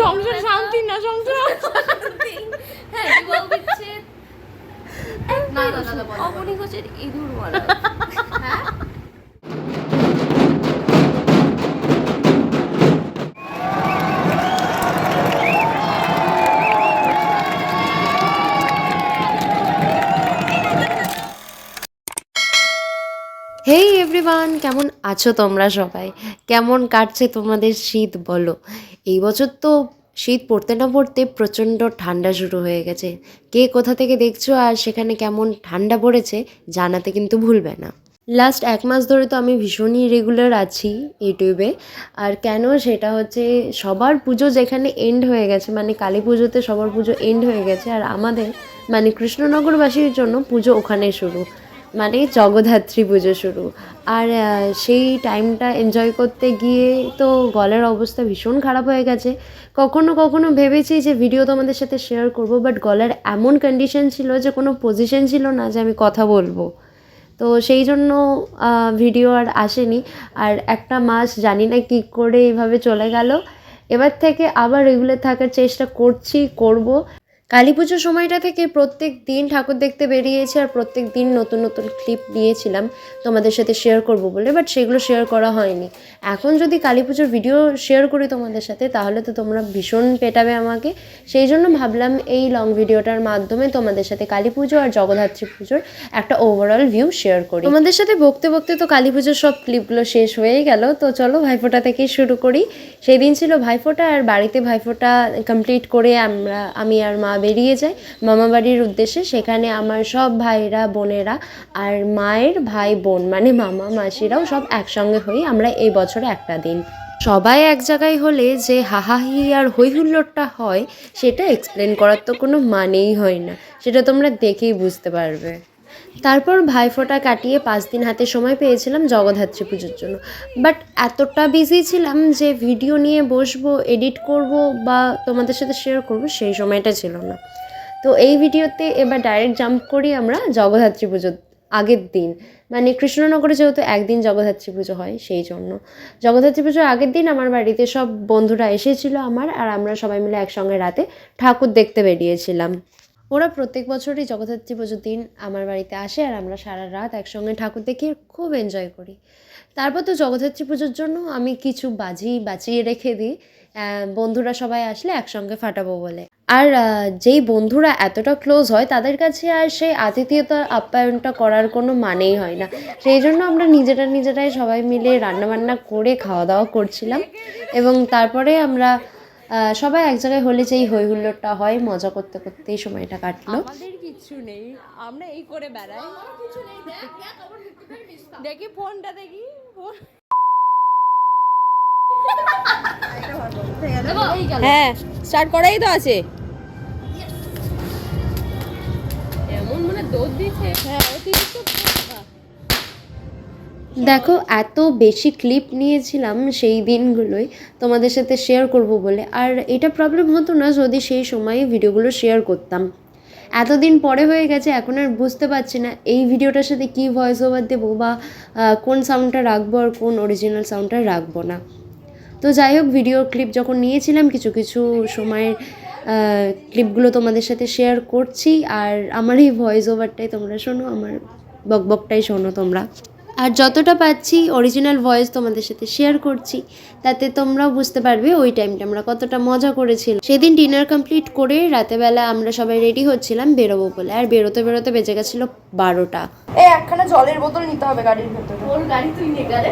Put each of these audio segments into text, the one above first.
সংসার শান্তি না সংসার? হ্যাঁ বিবাহ বিচ্ছেদ। না না না না বলো, বলো। ঘোষের ইঁদুর মারা। এভরিওয়ান, কেমন আছো তোমরা সবাই? কেমন কাটছে তোমাদের শীত, বলো? এই বছর তো শীত পড়তে না পড়তে প্রচণ্ড ঠান্ডা শুরু হয়ে গেছে। কে কোথা থেকে দেখছ আর সেখানে কেমন ঠান্ডা পড়েছে জানাতে কিন্তু ভুলবে না। লাস্ট এক মাস ধরে তো আমি ভীষণই রেগুলার আছি ইউটিউবে আর কেন সেটা হচ্ছে সবার পুজো যেখানে এন্ড হয়ে গেছে মানে কালী পুজোতে সবার পুজো এন্ড হয়ে গেছে। আর আমাদের মানে কৃষ্ণনগরবাসীর জন্য পুজো ওখানে শুরু। মানে জগদ্ধাত্রী পুজো শুরু। আর সেই টাইমটা এনজয় করতে গিয়ে তো গলার অবস্থা ভীষণ খারাপ হয়ে গেছে। কখনো কখনো ভেবেছি যে ভিডিও তোমাদের সাথে শেয়ার করব বাট গলার এমন কন্ডিশন ছিল যে কোনো পজিশন ছিল না যে আমি কথা বলব। তো সেই জন্য ভিডিও আর আসেনি। আর একটা মাস জানি না কী করে এইভাবে চলে গেল। এবার থেকে আবার রেগুলার থাকার চেষ্টা করছি, করব। কালী পুজোর সময়টা থেকে প্রত্যেক দিন ঠাকুর দেখতে বেরিয়েছি আর প্রত্যেক দিন নতুন নতুন ক্লিপ নিয়েছিলাম তোমাদের সাথে শেয়ার করব বলে বাট সেগুলো শেয়ার করা হয়নি। এখন যদি কালী পুজোর ভিডিও শেয়ার করি তোমাদের সাথে, তাহলে তো তোমরা ভীষণ পেটাবে আমাকে। সেই জন্য ভাবলাম এই লং ভিডিওটার মাধ্যমে তোমাদের সাথে কালী পুজো আর জগদ্ধাত্রী পুজোর একটা ওভারঅল ভিউ শেয়ার করি। তোমাদের সাথে বকতে বকতে তো কালী পুজোর সব ক্লিপগুলো শেষ হয়েই গেল, তো চলো ভাইফোঁটা থেকেই শুরু করি। সেই দিন ছিল ভাইফোঁটা আর বাড়িতে ভাইফোঁটা কমপ্লিট করে আমরা, আমি আর মা বেরিয়ে যাই মামাবাড়ির উদ্দেশ্যে সেখানে আমার সব ভাইরা, বোনেরা আর মায়ের ভাই, বোন মানে মামা, মাসিরাও সব একসঙ্গে হই আমরা এই বছরে একটা দিন। সবাই এক জায়গায় হলে যে হাহাহি আর হৈহুল্লোরটা হয় সেটা এক্সপ্লেন করার তো কোনো মানেই হয় না। সেটা তোমরা দেখেই বুঝতে পারবে। তারপর ভাইফোঁটা কাটিয়ে পাঁচ দিন হাতে সময় পেয়েছিলাম জগদ্ধাত্রী পুজোর জন্য। বাট এতটা বিজি ছিলাম যে ভিডিও নিয়ে বসবো এডিট করব বা তোমাদের সাথে শেয়ার করব সেই সময়টা ছিল না। তো এই ভিডিওতে এবার ডাইরেক্ট জাম্প করি আমরা জগদ্ধাত্রী পুজোর আগের দিন। মানে কৃষ্ণনগরে যেহেতু একদিন জগদ্ধাত্রী পুজো হয় সেই জন্য। জগদ্ধাত্রী পুজোর আগের দিন আমার বাড়িতে সব বন্ধুরা এসেছিল আমার আর আমরা সবাই মিলে একসঙ্গে রাতে ঠাকুর দেখতে বেরিয়েছিলাম। ওরা প্রত্যেক বছরই জগদ্ধাত্রী পুজোর দিন আমার বাড়িতে আসে আর আমরা সারা রাত একসঙ্গে ঠাকুর দেখে খুব এনজয় করি। তারপর তো জগদ্ধাত্রী পুজোর জন্য আমি কিছু বাজি বাঁচিয়ে রেখে দিই। বন্ধুরা সবাই আসলে একসঙ্গে ফাটাবো বলে। আর যেই বন্ধুরা এতটা ক্লোজ হয় তাদের কাছে আর সেই আতিথেয়তা আপ্যায়নটা করার কোনো মানেই হয় না। সেই জন্য আমরা নিজেরা নিজেরাই সবাই মিলে রান্নাবান্না করে খাওয়া দাওয়া করছিলাম। এবং তারপরে আমরা সবাই এক জায়গায় হলে যেই হই হুল্লোড়টা হয় মজা করতে করতেই সময়টা কাটলো। আমাদের কিচ্ছু নেই আমরা এই করে বেড়াই। দেখি ফোনটা দেখি হ্যাঁ স্টার্ট করাই তো আছে। এমন মানে দৌড় দিচ্ছে। হ্যাঁ। অতিরিক্ত। দেখো, এত বেশি ক্লিপ নিয়েছিলাম সেই দিনগুলোই তোমাদের সাথে শেয়ার করব বলে। আর এটা প্রবলেম হতো না যদি সেই সময়ে ভিডিওগুলো শেয়ার করতাম। এতদিন পরে হয়ে গেছে, এখন আর বুঝতে পারছি না এই ভিডিওটার সাথে কী ভয়েস ওভার দেবো বা কোন সাউন্ডটা রাখব আর কোন অরিজিনাল সাউন্ডটা রাখব না। তো যাই হোক ভিডিও ক্লিপ যখন নিয়েছিলাম কিছু কিছু সময়ের ক্লিপগুলো তোমাদের সাথে শেয়ার করছি। আর আমার এই ভয়েস ওভারটাই তোমরা শোনো, আমার বকবকটাই শোনো তোমরা। আর যতটা পাচ্ছি অরিজিনাল ভয়েস তোমাদের সাথে শেয়ার করছি তাতে তোমরাও বুঝতে পারবে ওই টাইমটা আমরা কতটা মজা করেছিলাম। সেদিন ডিনার কমপ্লিট করে রাতেবেলা আমরা সবাই রেডি হচ্ছিলাম বেরোবো বলে। আর বেরোতে বেরোতে বেজে গেছিল বারোটা। এই একখানা জলের বোতল নিতে হবে গাড়ির ভেতরে। ওর গাড়ি তুই নিয়ে গেলে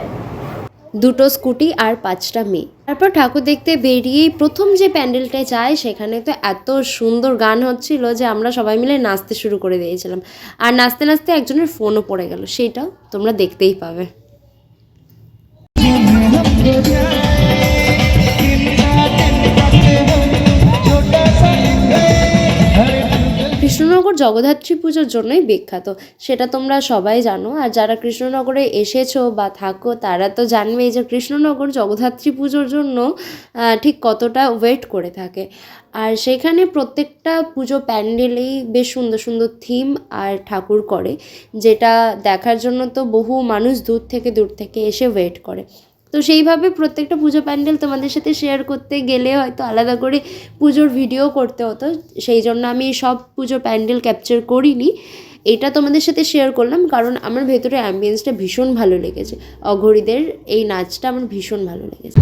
দুটো স্কুটি আর পাঁচটা মেয়ে। তারপর ঠাকুর দেখতে বেরিয়েই প্রথম যে প্যান্ডেলটায় যায়, সেখানে তো এত সুন্দর গান হচ্ছিল যে আমরা সবাই মিলে নাচতে শুরু করে দিয়েছিলাম। আর নাচতে নাচতে একজনের ফোনও পড়ে গেল। সেটাও তোমরা দেখতেই পাবে। কৃষ্ণনগর জগদ্ধাত্রী পুজোর জন্যই বিখ্যাত। সেটা তোমরা সবাই জানো। আর যারা কৃষ্ণনগরে এসেছ বা থাকো, তারা তো জানবেই যে কৃষ্ণনগর জগদ্ধাত্রী পুজোর জন্য ঠিক কতটা ওয়েট করে থাকে। আর সেখানে প্রত্যেকটা পুজো প্যান্ডেলেই বেশ সুন্দর সুন্দর থিম আর ঠাকুর করে, যেটা দেখার জন্য তো বহু মানুষ দূর থেকে দূর থেকে এসে ওয়েট করে। তো সেইভাবে প্রত্যেকটা পুজো প্যান্ডেল তোমাদের সাথে শেয়ার করতে গেলে হয়তো আলাদা করে পুজোর ভিডিও করতে হতো। সেই জন্য আমি সব পুজো প্যান্ডেল ক্যাপচার করিনি। এটা তোমাদের সাথে শেয়ার করলাম কারণ আমার ভেতরে অ্যাম্বিয়েন্সটা ভীষণ ভালো লেগেছে। অঘরীদের এই নাচটা আমার ভীষণ ভালো লেগেছে।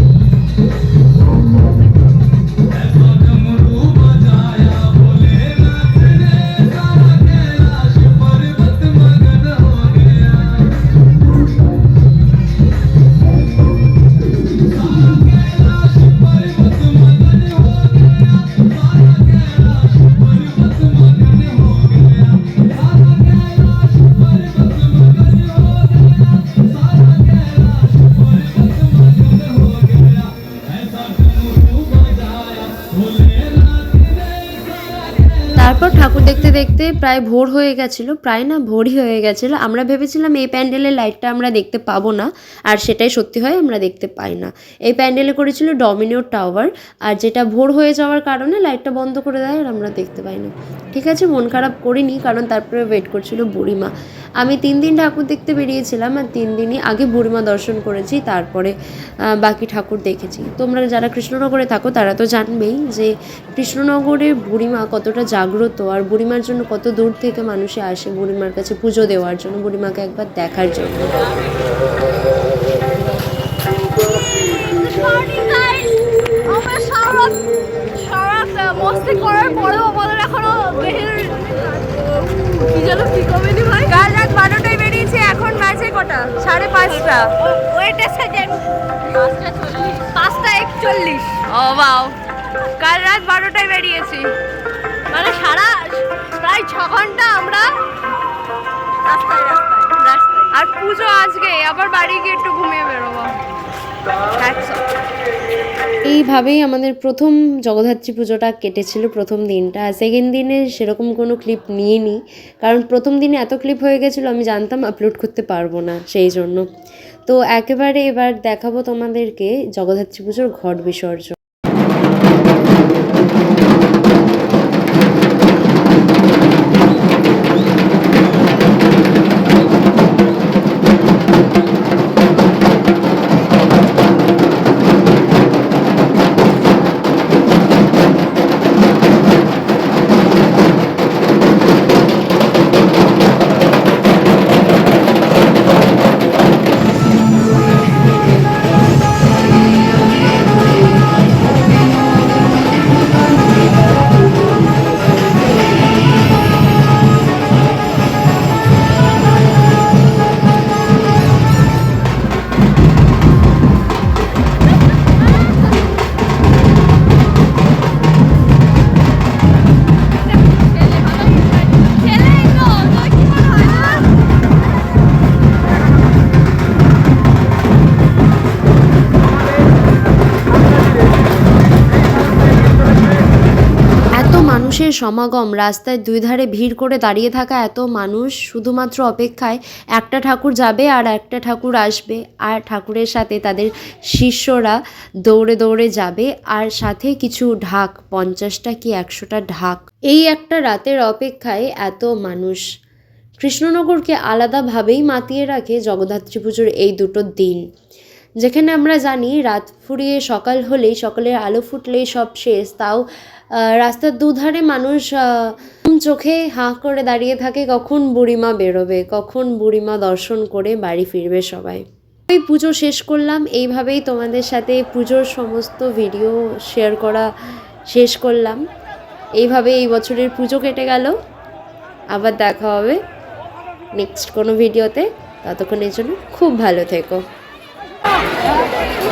দেখতে দেখতে প্রায় ভোর হয়ে গেছিল, প্রায় না ভোরই হয়ে গেছিল। আমরা ভেবেছিলাম এই প্যান্ডেলের লাইটটা আমরা দেখতে পাবো না, আর সেটাই সত্যি হয় আমরা দেখতে পাই না। এই প্যান্ডেলে করেছিল ডমিনোর টাওয়ার আর যেটা ভোর হয়ে যাওয়ার কারণে লাইটটা বন্ধ করে দেয়, আর আমরা দেখতে পাই না। ঠিক আছে, মন খারাপ করিনি, কারণ তারপরে ওয়েট করছিল বুড়িমা। আমি তিন দিন ঠাকুর দেখতে বেরিয়েছিলাম, আর তিন দিনই আগে বুড়িমা দর্শন করেছি, তারপরে বাকি ঠাকুর দেখেছি। তোমরা যারা কৃষ্ণনগরে থাকো, তারা তো জানবেই যে কৃষ্ণনগরের বুড়িমা কতটা জাগ্রত, আর বুড়িমার জন্য কত দূর থেকে মানুষে আসে বুড়িমার কাছে পুজো দেওয়ার জন্য বুড়িমাকে একবার দেখার জন্য। মর্নিং গাইস আমরা সারা সারা মস্তি করার পরেও আমাদের এখনও দেহের কি যেন কি কমেনি ভাই। কাল রাত বারোটায় বেরিয়েছে এখন বাজে কটা? সাড়ে পাঁচটা। ওয়েট সেকেন্ড পাঁচটা চল্লিশ। পাঁচটা একচল্লিশ। ও বাও কাল রাত বারোটায় বেরিয়েছি। মানে সারা প্রায় ছ ঘণ্টা আমরা আর পুজো আজকে, আবার বাড়ি গিয়ে একটু ঘুমিয়ে বেরোবো। এইভাবেই আমাদের প্রথম জগদ্ধাত্রী পুজোটা কেটেছিল প্রথম দিনটা। সেকেন্ড দিনে সেরকম কোনো ক্লিপ নিইনি। কারণ প্রথম দিনে এত ক্লিপ হয়ে গেছিল, আমি জানতাম আপলোড করতে পারব না সেই জন্য। তো একেবারে এবার দেখাবো তোমাদেরকে জগদ্ধাত্রী পুজোর ঘট বিসর্জন। মানুষের সমাগম, রাস্তায় দুই ধারে ভিড় করে দাঁড়িয়ে থাকা এত মানুষ, শুধুমাত্র অপেক্ষায় একটা ঠাকুর যাবে আর একটা ঠাকুর আসবে। আর ঠাকুরের সাথে তাদের শিষ্যরা দৌড়ে দৌড়ে যাবে আর সাথে কিছু ঢাক, পঞ্চাশটা কি একশোটা ঢাক। এই একটা রাতের অপেক্ষায় এত মানুষ। কৃষ্ণনগরকে আলাদাভাবেই মাতিয়ে রাখে জগদ্ধাত্রী পুজোর এই দুটো দিন। যেখানে আমরা জানি রাত ফুরিয়ে সকাল হলেই, সকালের আলো ফুটলেই সব শেষ। তাও রাস্তার দুধারে মানুষ চোখে হাঁ করে দাঁড়িয়ে থাকে, কখন বুড়িমা বেরোবে, কখন বুড়িমা দর্শন করে বাড়ি ফিরবে সবাই। ওই পুজো শেষ করলাম। এইভাবেই তোমাদের সাথে পুজোর সমস্ত ভিডিও শেয়ার করা শেষ করলাম। এইভাবে এই বছরের পুজো কেটে গেল। আবার দেখা হবে নেক্সট কোনো ভিডিওতে। ততক্ষণের জন্য খুব ভালো থেকো। Yeah.